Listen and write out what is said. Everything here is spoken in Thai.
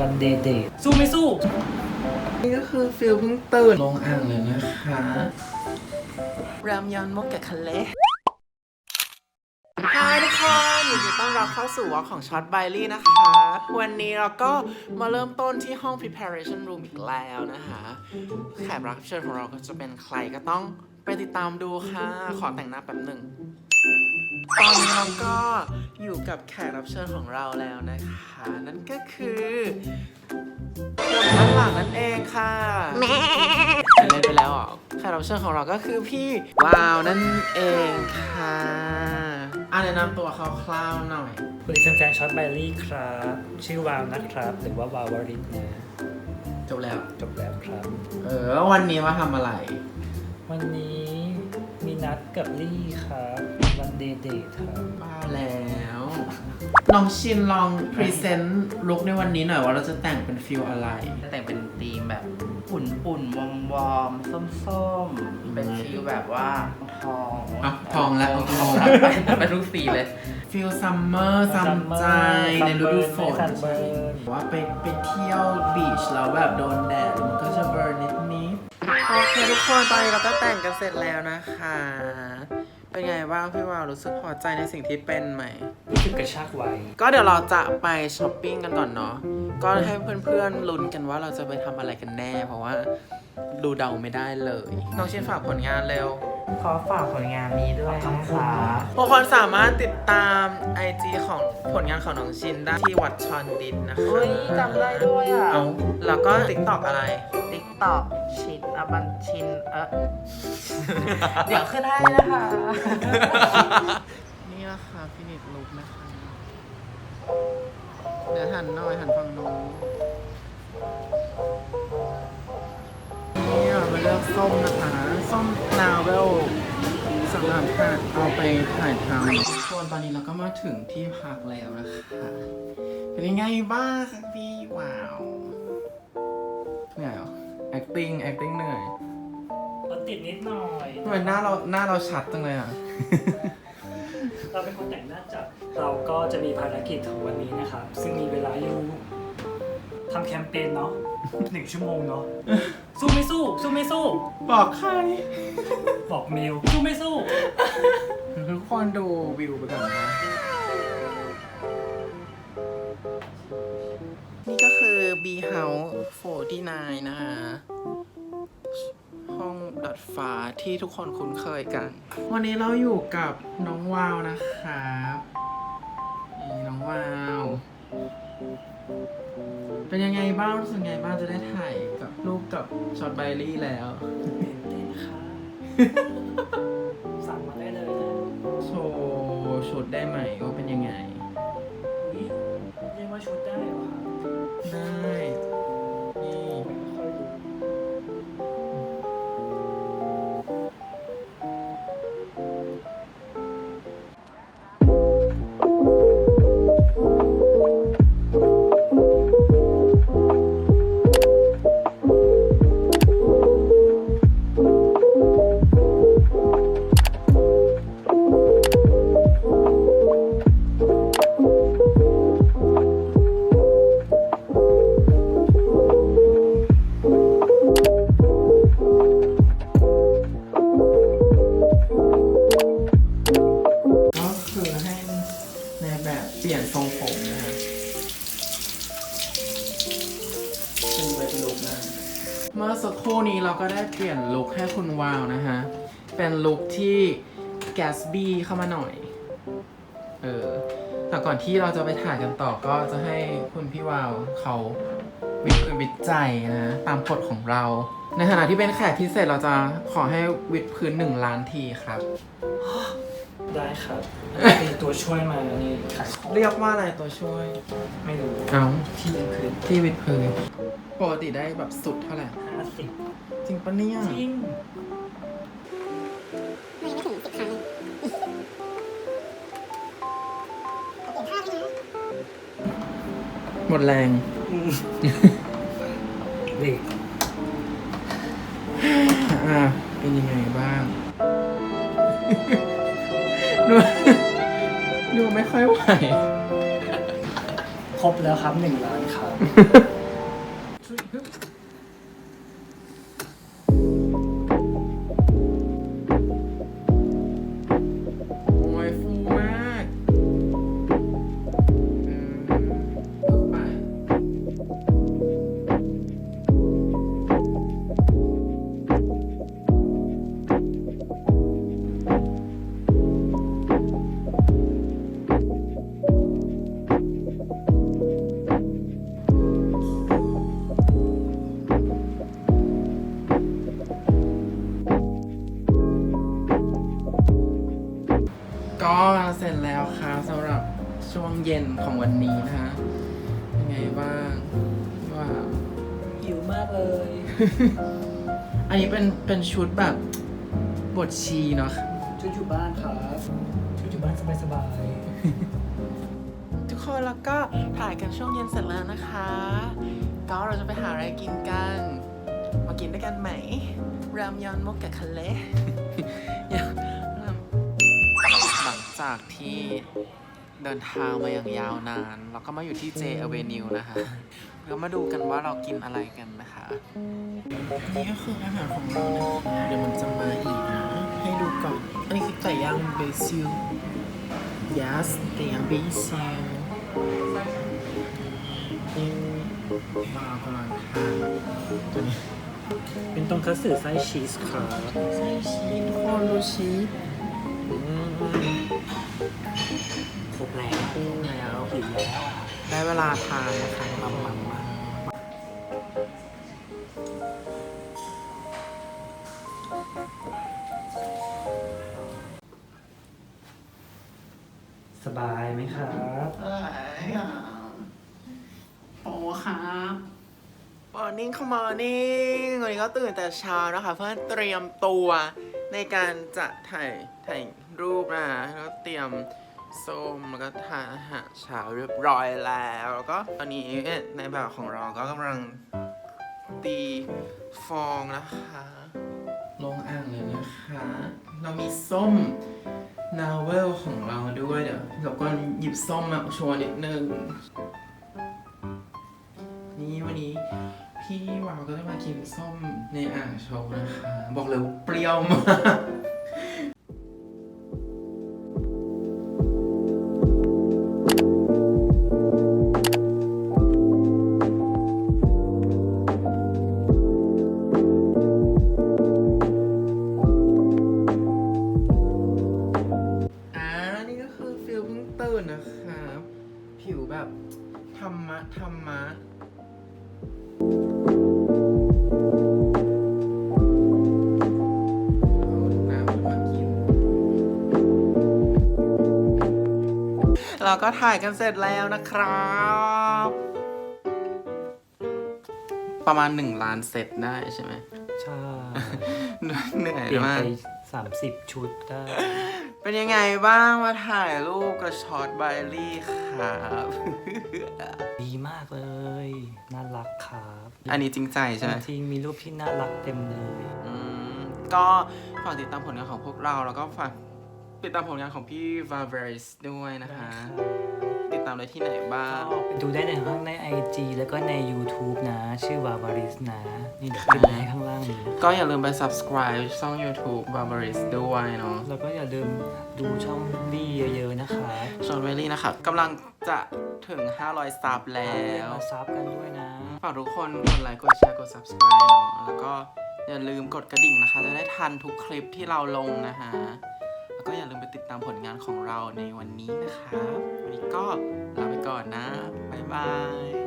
วันเดย์เดย์สู้ไม่สู้ นี่ก็คือฟิลเพิ่งตื่นลงอ่างเลยนะคะรามยอนมกกับคันเละฮายทุกคนยินดีต้อนรับเข้าสู่วอลของช็อตไบลี่นะคะ วันนี้เราก็มาเริ่มต้นที่ห้อง preparation room อีกแล้วนะคะ แขกรับเชิญของเราก็จะเป็นใครก็ต้องไปติดตามดูค่ะ ขอแต่งหน้าแป๊บหนึ่ง ตอนนี้เราก็อยู่กับแขกรับเชิญของเราแล้วนะคะ นั่นก็คือคนด้านหลังนั่นเองค่ะแม่เล่นไปแล้วเหรอแขกรับเชิญของเราก็คือพี่วาวนั่นเองค่ะอะแนะนำตัวคร่าวๆหน่อยคุยแฟนๆช็อตไบลี่ครับ ชื่อวาวนะครับ หรือว่าวาววริศนะจบแล้ว จบแล้วครับ เออแล้ววันนี้มาทำอะไร วันนี้ มีนัดกับลี่ครับวันเดย์เดย์ครับบ้าแล้วน้องชินลองพรีเซนต์ลุคในวันนี้หน่อยว่าเราจะแต่งเป็นฟิลอะไร จะแต่งเป็นธีมแบบปุ่นปุ่นวอมวอมส้มส้มๆเป็นฟิลแบบว่าทองอะทองแล้วทองแล้วไปเป็นทุกสีเลย ฟิลซัมเมอร์ซัมใจในฤดูฝนซัมเบอร์ว่าไปไปเที่ยวบีชแล้วแบบโดนแดดมันก็จะเบิร์นนิดนิด โอเคทุกคนตอนนี้เราก็แต่งกันเสร็จแล้วนะคะ เป็นไงบ้างพี่วาวรู้สึกพอใจในสิ่งที่เป็นไหม รู้สึกกระชากไวก็เดี๋ยวเราจะไปช้อปปิ้งกันก่อนเนาะก็ให้เพื่อนๆลุ้นกันว่าเราจะไปทำอะไรกันแน่ เพราะว่าดูเดาไม่ได้เลย น้องชินฝากผลงานเร็วข อฝากผลงานนี้ด้วยนะคะทุกคนสามารถติดตาม IG ของผลงานของน้องชินได้ที่วัดชอนดินนะคะเฮ้ยจำได้ด้วยอะเอาแล้วก็ TikTok อะไร ติ๊กต็อกชินอบันชินเออเดี๋ยวขึ้นให้นะคะ นี่นะคะฟินิชลุกนะคะ เดี๋ยวหันหน่อยหันฝั่งโน้นนี่เราไปเลือกส้มนะคะ ส้มนาวเวลสำหรับถ่ายเอาไปถ่ายทำส่วนตอนนี้เราก็มาถึงที่พักแล้วนะคะเป็นยังไงบ้างคะพี่ว้าวเหนื่อยเหรอ acting acting เหนื่อยรถติดนิดหน่อยทำไมหน้าเราหน้าเราชัดจังเลยอะ เราเป็นคนแต่งหน้าจัดเราก็จะมีภารกิจของวันนี้นะครับ ซึ่งมีเวลาอยู่ทำแคมเปญเนาะหนึ่งชั่วโมงเนาะ สู้ไม่สู้ สู้ไม่สู้ บอกใคร บอกเมล สู้ไม่สู้ ทุกคนดูวิวไปก่อนนะ นี่ก็คือ B House 49 นะคะ ห้องดัดฟ้าที่ทุกคนคุ้นเคยกัน วันนี้เราอยู่กับน้องวาวนะครับนี่น้องวาว เป็นยังไงบ้างรู้สึกไงบ้างจะได้ถ่ายกับ รูปกับช็อตไบลี่แล้ว ตื่นเต้นค่ะ สั่งมาได้เลยนะโชว์ชุดได้ไหมว่าเป็นยังไง อุ๊ยเรียกว่าชุดได้เหรอคะได้ ก็ได้เปลี่ยนลุคให้คุณวาวนะฮะ เป็นลุคที่แกสบี้เข้ามาหน่อย เออ แต่ก่อนที่เราจะไปถ่ายกันต่อก็จะให้คุณพี่วาวเขาวิดพื้นวิดใจนะ ตามกฎของเรา ในฐานะที่เป็นแขกพิเศษเราจะขอให้วิดพื้นหนึ่งล้านทีครับ ครับมีตัวช่วยมานี่ขายของเรียกว่าอะไรตัวช่วย ไม่รู้เอาที่ยังคืนที่วิดพื้นปกติได้แบบสุดเท่าไหร่ห้าสิบจริงปะเนี่ยจริงหมดแรงเด็กอ่าเป็นยังไงบ้าง ดูดูไม่ค่อยไหว ครบแล้วครับหนึ่งล้านครับ เสร็จแล้วค่ะสำหรับช่วงเย็นของวันนี้นะคะยังไงบ้างว้าวหิวมากเลย อันนี้เป็นเป็นชุดแบบบทชีเนาะชุดอยู่บ้านครับชุดอยู่บ้านสบายทุกคนแล้วก็ถ่ายกันช่วงเย็นเสร็จแล้วนะคะ ก็เราจะไปหาอะไรกินกัน มากินด้วยกันไหมรามยอนมกกับคะเลหลัง จากที่เดินทางมาอย่างยาวนาน เราก็มาอยู่ที่ J Avenue นะคะ เรามาดูกันว่าเรากินอะไรกันนะคะ นี่ก็คืออาหารของเรานะคะเดี๋ยวมันจะมาอีกนะ ให้ดูก่อน อันนี้คือไก่ย่างเบซิล yes ไก่ย่างเบซิลมากำลังทานตัวนี้ๆเป็นตรงคัตสึไส้ชีสครับไส้ชีสทุกคนดูชีสอืม ครบแล้วครบแล้วหิวแล้วได้เวลาทานนะคะ มัมมัมมาสบายไหมครับโอ้ครับมอร์นิ่งค่ะมอร์นิ่งวันนี้ก็ตื่นแต่เช้านะคะ เพื่อเตรียมตัว ในการจะถ่ายถ่ายรูปนะแล้วเตรียมส้มแล้วก็ทานอาหารเช้าเรียบร้อยแล้ว แล้วก็ตอนนี้ในแบบของเราก็กำลังตีฟองนะคะลงอ่างเลยนะคะ เรามีส้มนาเวลของเราด้วยเดี๋ยวเราก็หยิบส้มมาโชว์นิดนึง นี่วันนี้ พี่วาวก็จะมากินส้มในอ่างโชว์นะคะ บอกเลยว่าเปรี้ยวมากอ่านี่ก็คือฟิลเพิ่งตื่นนะครับ ผิวแบบธรรมะธรรมะ เราก็ถ่ายกันเสร็จแล้วนะครับ ประมาณหนึ่งล้านเซตได้ใช่ไหมใช่เหนื่อยเปลี่ยนมาไปกสามสิบชุดได้ เป็นยังไงบ้างมาถ่ายรูปกับช็อตไบลี่ครับ ดีมากเลย น่ารักครับอันนี้จริงใจใช่ไหม จริงๆมีรูปที่น่ารักเต็มเลย อืมก็ฝากติดตามผลงานของพวกเราแล้วก็ฝาก ติดตามผลงานของพี่ v a v e r s ด้วยนะคะ ติดตามได้ที่ไหนบ้างก็ไปดูได้ในทั้งใน IG แล้วก็ใน YouTube นะ ชื่อวาวาริสนะ นี่เดี๋ยวขึ้นให้ข้างล่างนี้ ก็อย่าลืมไป subscribe ช่อง YouTube v a v e r s ด้วยเนาะ แล้วก็อย่าลืมดูช่องบี้เยอะๆนะคะชอนเวลี่นะครับกำลังจะถึง 500 ซับแล้วมาซับกันด้วยนะ ฝากทุกคนกดไลค์ กดแชร์ กด subscribe เนาะ แล้วก็อย่าลืมกดกระดิ่งนะคะ จะได้ทันทุกคลิปที่เราลงนะคะแล้ว ก็อย่าลืมไปติดตามผลงานของเราในวันนี้นะคะ วันนี้ก็ลาไปก่อนนะ บ๊ายบาย